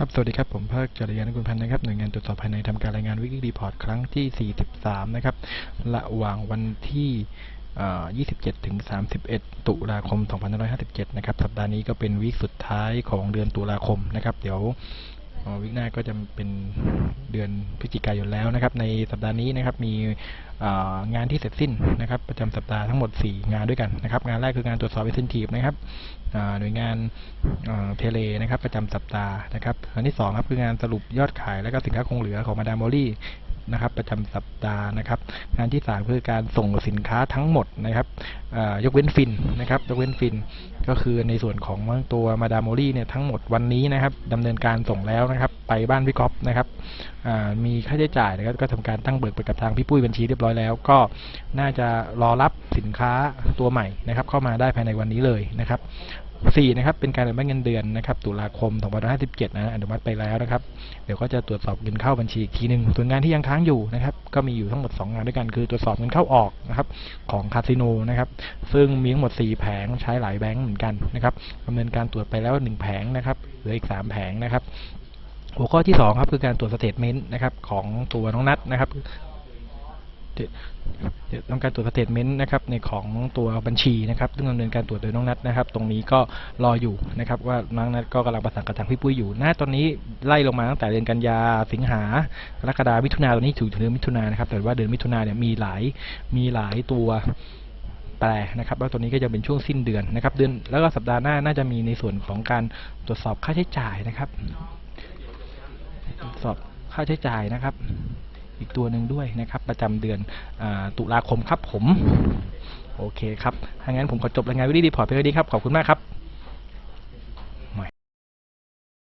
ครับ สวัสดีครับ ผมเพิกจริยานกุลพันธ์นะครับ หน่วยงานตรวจสอบภายในทำการรายงานวิกฤตรีพอร์ตครั้งที่ 43 นะครับ ระหว่างวันที่เอ่อ27 ถึง 31 ตุลาคม 2557 นะครับ สัปดาห์นี้ก็เป็นวีคสุดท้ายของเดือนตุลาคมนะครับ เดี๋ยว วิกหน้าก็จะเป็นเดือนพฤศจิกายนแล้วนะครับ ในสัปดาห์นี้นะครับมีงานที่เสร็จสิ้นนะครับ ประจำสัปดาห์ทั้งหมด 4 งานด้วยกันนะครับ งานแรกคืองานตรวจสอบเอเซนทีฟนะครับหน่วยงานเทเลนะครับ ประจำสัปดาห์นะครับ อันที่สองครับคืองานสรุปยอดขายและก็สินค้าคงเหลือของมาดามอรี่ นะครับ ประจำสัปดาห์นะครับ งานที่สามคือการส่งสินค้าทั้งหมดนะครับยกเว้นฟินนะครับยกเว้นฟินก็คือในส่วนของตัวมาดามอลี่เนี่ยทั้งหมดวันนี้นะครับดำเนินการส่งแล้วนะครับ ไปบ้านพี่ก๊อฟนะครับมีค่าใช้จ่ายนะครับก็ทำการตั้งเบิกไปกับทางพี่ปุ้ยบัญชีเรียบร้อยแล้ว ก็น่าจะรอรับสินค้าตัวใหม่นะครับ เข้ามาได้ภายในวันนี้เลยนะครับ สี่นะครับเป็นการอนุมัติเงินเดือนนะครับตุลาคม2557นะอนุมัติไปแล้วนะครับเดี๋ยวก็จะตรวจสอบเงินเข้าบัญชีอีกทีหนึ่งส่วนงานที่ยังค้างอยู่นะครับก็มีอยู่ทั้งหมด 2 งานด้วยกันคือตรวจสอบเงินเข้าออกนะครับของคาสิโนนะครับซึ่งมีทั้งหมด 4 แผงใช้หลายแบงก์เหมือนกันนะครับดำเนินการตรวจไปแล้ว 1 แผงนะครับเหลืออีก 3 แผงนะครับหัวข้อที่2ครับคือการตรวจสเตทเมนต์นะครับของตัวน้องนัทนะครับ ต้องการตรวจสเตทเมนต์นะครับในของตัวบัญชีนะครับซึ่งดำเนินการตรวจโดยน้องนัทนะครับ ตรงนี้ก็รออยู่นะครับว่าน้องนัทก็กำลังประสานกับทางพี่ปุ้ยอยู่หน้าตอนนี้ไล่ลงมาตั้งแต่เดือนกันยาสิงหากรกฎามิถุนาตอนนี้ถึงเดือนมิถุนานะครับแต่ว่าเดือนมิถุนาเนี่ยมีหลายมีหลายตัวแปรนะครับแล้วตัวนี้ก็จะเป็นช่วงสิ้นเดือนนะครับ เดือนแล้วก็สัปดาห์หน้าน่าจะมีในส่วนของการตรวจสอบค่าใช้จ่ายนะครับ ตรวจสอบค่าใช้จ่ายนะครับ อีกตัวหนึ่งด้วยนะครับ ประจำเดือนอตุลาคมครับผม โอเคครับถ้างั้นผมขอจบรายงานวิดีโอรีพอร์ตเพียงเท่านี้ครับ ขอบคุณมากครับ